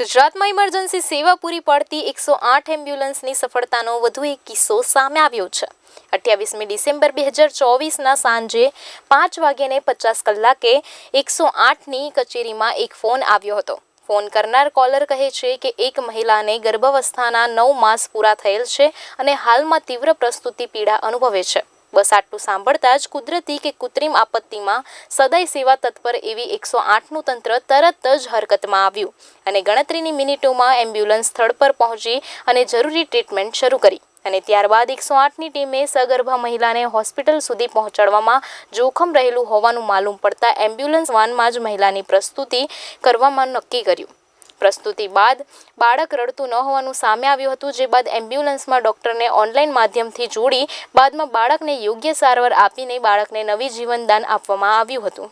ગુજરાતમાં ઇમરજન્સી સેવા પૂરી પાડતી એકસો આઠ એમ્બ્યુલન્સની સફળતાનો વધુ એક કિસ્સો સામે આવ્યો છે. અઠ્યાવીસમી ડિસેમ્બર બે હજાર ચોવીસના સાંજે પાંચ વાગ્યાને પચાસ કલાકે એકસો આઠની કચેરીમાં એક ફોન આવ્યો હતો. ફોન કરનાર કોલર કહે છે કે એક મહિલાને ગર્ભાવસ્થાના નવ માસ પૂરા થયેલ છે અને હાલમાં તીવ્ર પ્રસ્તુતિ પીડા અનુભવે છે. બસ આટલું સાંભળતા જ કુદરતી કે કૃત્રિમ આપત્તિમાં સદાય સેવા તત્પર એવી એકસો આઠનું તંત્ર તરત જ હરકતમાં આવ્યું અને ગણતરીની મિનિટોમાં એમ્બ્યુલન્સ સ્થળ પર પહોંચી અને જરૂરી ટ્રીટમેન્ટ શરૂ કરી. અને ત્યારબાદ એકસો આઠની ટીમે સગર્ભા મહિલાને હોસ્પિટલ સુધી પહોંચાડવામાં જોખમ રહેલું હોવાનું માલુમ પડતા એમ્બ્યુલન્સ વાનમાં જ મહિલાની પ્રસ્તુતિ કરવામાં નક્કી કર્યું. પ્રસ્તુતિ બાદ બાળક રડતું ન હોવાનું સામે આવ્યું હતું, જે બાદ એમ્બ્યુલન્સમાં ડોક્ટરને ઓનલાઈન માધ્યમથી જોડી બાદમાં બાળકને યોગ્ય સારવાર આપીને બાળકને નવી જીવનદાન આપવામાં આવ્યું હતું.